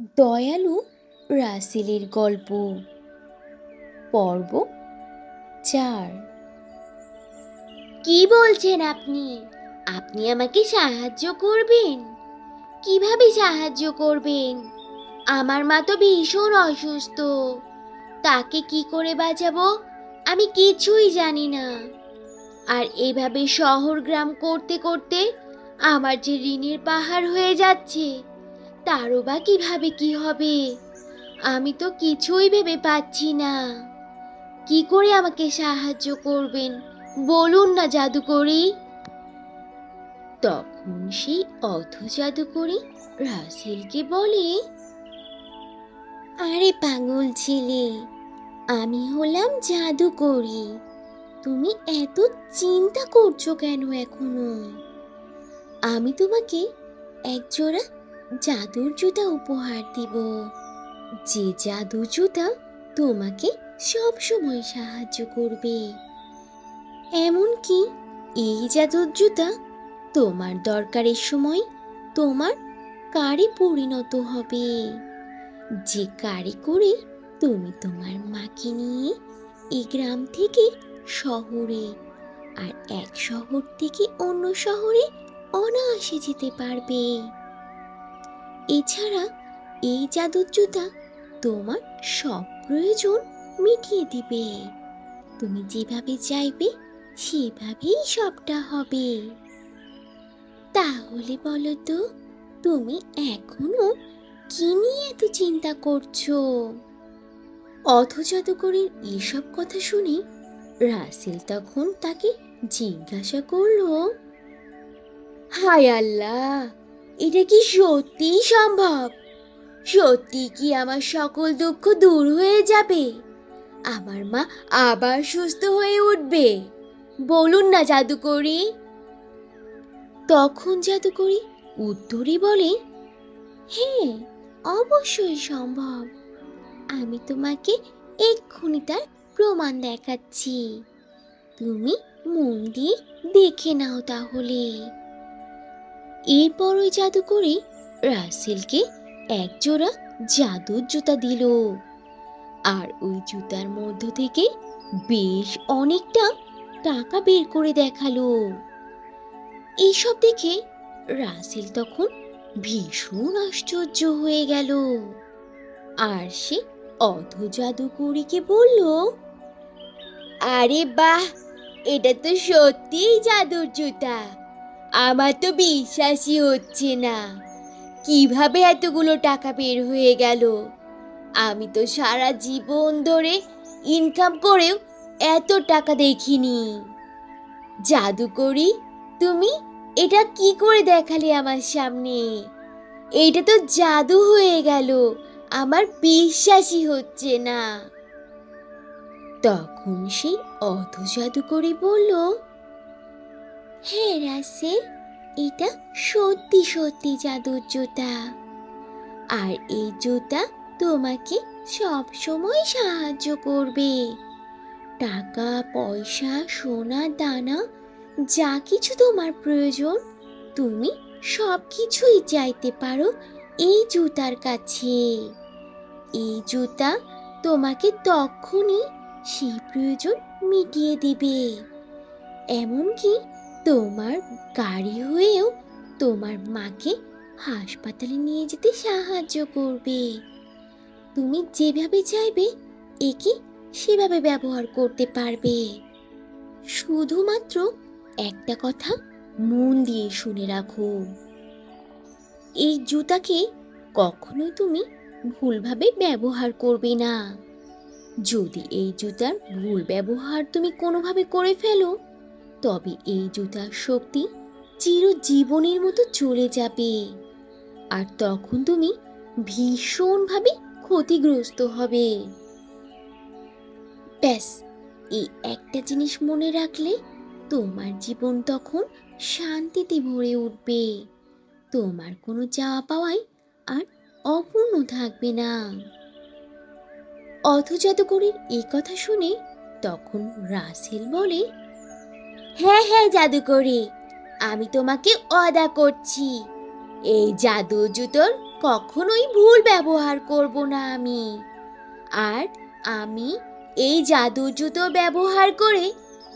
দয়ালু রাসেলের গল্প। পর্ব চার। কি বলছেন আপনি? আপনি আমাকে সাহায্য করবেন? কীভাবে সাহায্য করবেন? আমার মা তো ভীষণ অসুস্থ। তাকে কি করে বাঁচাবো? আমি কিছুই জানি না। আর এভাবে শহর গ্রাম করতে করতে আমার যে ঋণের পাহাড় হয়ে যাচ্ছে তারও বা কীভাবে কি হবে? আমি তো কিছুই ভেবে পাচ্ছি না। কি করে আমাকে সাহায্য করবেন? বলুন না জাদুকরি। তখন সেই অথ জাদুকরি রাসেলকে বলে, আরে পাগল ছেলে, আমি হলাম জাদুকরি। তুমি এত চিন্তা করছ কেন এখনও? আমি তোমাকে একজোড়া জাদুর জুতা উপহার দিব। যে জাদু জুতা তোমাকে সব সময় সাহায্য করবে। এমনকি এই জাদুর জুতা তোমার দরকারের সময় তোমার কারে পরিণত হবে। যে কারে করে তুমি তোমার মাকে নিয়ে এই গ্রাম থেকে শহরে আর এক শহর থেকে অন্য শহরে অনায়াসে যেতে পারবে। এছাড়া এই জাদুর জুতা তোমার সব প্রয়োজন মিটিয়ে দিবে। তুমি যেভাবে চাইবে, সেভাবেই সবটা হবে। তাহলে বলো তো, তুমি এখনও কি নিয়ে এত চিন্তা করছ? অথ জাদুকরের এসব কথা শুনে রাসেল তখন তাকে জিজ্ঞাসা করল, হায় আল্লাহ এটা কি সত্যিই সম্ভব? সত্যি কি আমার সকল দুঃখ দূর হয়ে যাবে? আমার মা আবার সুস্থ হয়ে উঠবে। বলুন না জাদুকরি। তখন জাদুকরি উত্তরই বলে হ্যাঁ অবশ্যই সম্ভব। আমি তোমাকে এক্ষুনি তার প্রমাণ দেখাচ্ছি। তুমি মন দিয়ে দেখে নাও তাহলে। এরপর ওই জাদুকরি রাসেলকে একজোড়া জাদুর জুতা দিল। আর ওই জুতার মধ্য থেকে বেশ অনেকটা টাকা বের করে দেখাল। এইসব দেখে রাসেল তখন ভীষণ আশ্চর্য হয়ে গেল। আর সে অধ জাদুকরিকে বলল, আরে বাহ, এটা তো সত্যিই জাদুর জুতা। আমার তো বিশ্বাসই হচ্ছে না। কীভাবে এতগুলো টাকা বের হয়ে গেল? আমি তো সারা জীবন ধরে ইনকাম করেও এত টাকা দেখিনি। জাদুকরি, তুমি এটা কি করে দেখালে আমার সামনে? এইটা তো জাদু হয়ে গেল, আমার বিশ্বাসই হচ্ছে না। তখন সেই অধ জাদুকরি বলল হ্যাঁ রাসেল, এটা সত্যি সত্যি জাদুর জুতা। আর এই জুতা তোমাকে সব সময় সাহায্য করবে। টাকা, পয়সা, সোনা, দানা, যা কিছু তোমার প্রয়োজন, তুমি সব কিছুই চাইতে পারো এই জুতার কাছে। এই জুতা তোমাকে তখনই সেই প্রয়োজন মিটিয়ে দিবে। এমনকি তোমার গাড়ি হয়েও তোমার মাকে হাসপাতালে নিয়ে যেতে সাহায্য করবে। তুমি যেভাবে চাইবে, একে সেভাবে ব্যবহার করতে পারবে। শুধুমাত্র একটা কথা মন দিয়ে শুনে রাখো। এই জুতাকে কখনোই তুমি ভুলভাবে ব্যবহার করবে না। যদি এই জুতার ভুল ব্যবহার তুমি কোনোভাবে করে ফেলো তবে এই জুতার শক্তি চিরজীবনের মতো চলে যাবে। আর তখন তুমি ভীষণভাবে ক্ষতিগ্রস্ত হবে। ব্যাস, এই একটা জিনিস মনে রাখলে তোমার জীবন তখন শান্তিতে ভরে উঠবে। তোমার কোনো চাওয়া পাওয়াই আর অপূর্ণ থাকবে না। অথ জাদুকরির এই কথা শুনে তখন রাসেল বলে হ্যাঁ হ্যাঁ জাদুকরি। আমি তোমাকে অদা করছি। এই জাদু জুতোর কখনোই ভুল ব্যবহার করব না আমি। আর আমি এই জাদুর জুতো ব্যবহার করে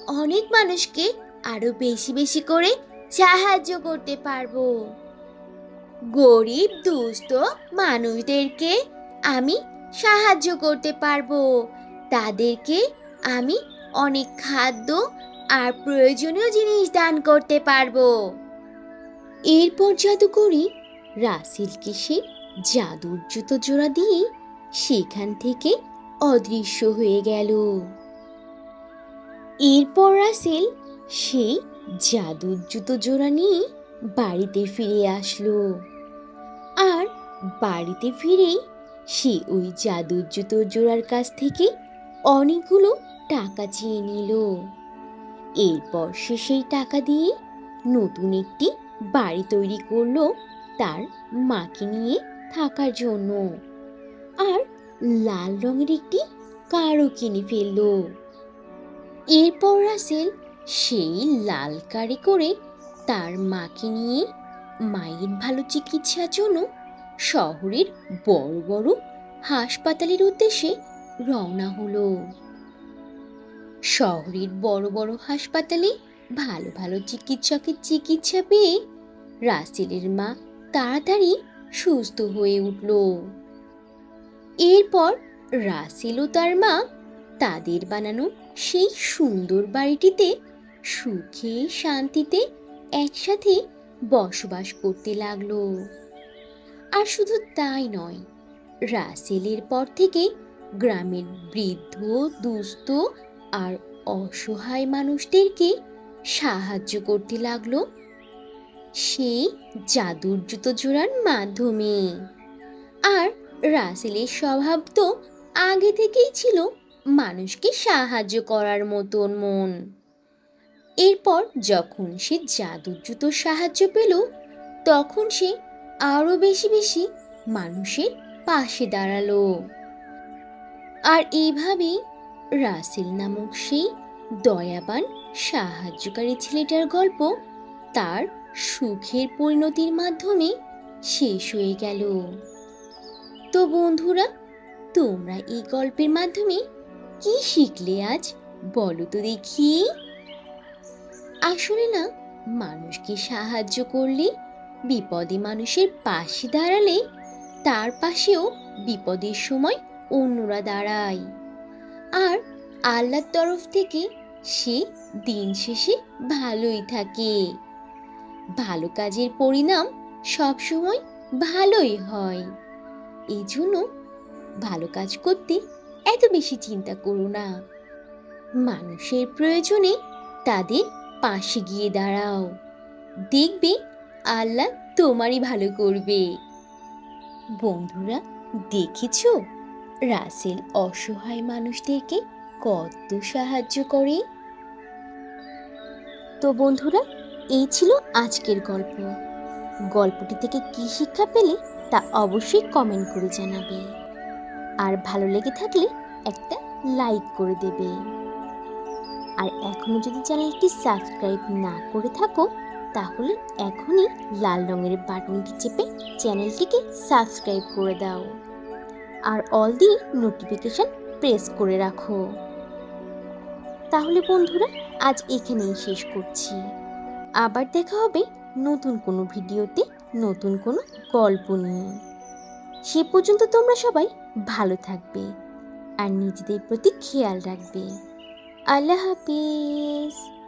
অনেক মানুষকে আরও বেশি বেশি করে সাহায্য করতে পারব। গরিব, দুস্থ মানুষদেরকে আমি সাহায্য করতে পারব। তাদেরকে আমি অনেক খাদ্য আর প্রয়োজনীয় জিনিস দান করতে পারব। এরপর জাদুকরি রাসেলকে সে জাদুর জুতো জোড়া দিয়ে সেখান থেকে অদৃশ্য হয়ে গেল। এরপর রাসেল সেই জাদুর জুতো জোড়া নিয়ে বাড়িতে ফিরে আসলো। আর বাড়িতে ফিরেই সে ওই জাদুর জুতো জোড়ার কাছ থেকে অনেকগুলো টাকা চেয়ে নিল। এরপর সে সেই টাকা দিয়ে নতুন একটি বাড়ি তৈরি করল তার মাকে নিয়ে থাকার জন্য। আর লাল রঙের একটি কারও কিনে ফেলল। এরপর রাসেল সেই লাল কারে করে তার মাকে নিয়ে মায়ের ভালো চিকিৎসার জন্য শহরের বড় বড় হাসপাতালের উদ্দেশ্যে রওনা হলো। শহরের বড় বড় হাসপাতালে ভালো ভালো চিকিৎসকের চিকিৎসা পেয়ে রাসেলের মা তাড়াতাড়ি সুস্থ হয়ে উঠল। এরপর রাসেল ও তার মা তাদের বানানো সেই সুন্দর বাড়িটিতে সুখে শান্তিতে একসাথে বসবাস করতে লাগল। আর শুধু তাই নয়, রাসেলের পর থেকে গ্রামের বৃদ্ধ, দুস্থ আর অসহায় মানুষদেরকে সাহায্য করতে লাগল সেই জাদুর জুতো জোড়ার মাধ্যমে। আর রাসেলের স্বভাব তো আগে থেকেই ছিল মানুষকে সাহায্য করার মতন মন। এরপর যখন সে জাদুর জুতোর সাহায্য পেল, তখন সে আরও বেশি বেশি মানুষের পাশে দাঁড়াল। আর এইভাবেই রাসেল নামক সেই দয়াবান, সাহায্যকারী ছেলেটার গল্প তার সুখের পরিণতির মাধ্যমে শেষ হয়ে গেল। তো বন্ধুরা, তোমরা এই গল্পের মাধ্যমে কি শিখলে আজ বলো তো দেখি। আসলে না, মানুষকে সাহায্য করলে, বিপদে মানুষের পাশে দাঁড়ালে তার পাশেও বিপদের সময় অন্যরা দাঁড়ায়। আর আল্লাহর তরফ থেকে সে দিন শেষে ভালোই থাকে। ভালো কাজের পরিণাম সবসময় ভালোই হয়। এই জন্য ভালো কাজ করতে এত বেশি চিন্তা করো না। মানুষের প্রয়োজনে তাদের পাশে গিয়ে দাঁড়াও। দেখবে আল্লাহ তোমারই ভালো করবে। বন্ধুরা, দেখেছ? রাসেল অসহায় মানুষদেরকে কত সাহায্য করে। তো বন্ধুরা, এই ছিল আজকের গল্প। গল্পটি থেকে কি শিক্ষা পেলে তা অবশ্যই কমেন্ট করে জানাবে। আর ভালো লেগে থাকলে একটা লাইক করে দেবে। আর এখনও যদি চ্যানেলটি সাবস্ক্রাইব না করে থাকো, তাহলে এখনই লাল রঙের বাটনটি চেপে চ্যানেলটিকে সাবস্ক্রাইব করে দাও। আর অল দি নোটিফিকেশন প্রেস করে রাখো। তাহলে বন্ধুরা, আজ এখানেই শেষ করছি। আবার দেখা হবে নতুন কোনো ভিডিওতে, নতুন কোনো গল্প নিয়ে। সে পর্যন্ত তোমরা সবাই ভালো থাকবে আর নিজেদের প্রতি খেয়াল রাখবে। আল্লাহ হাফিজ।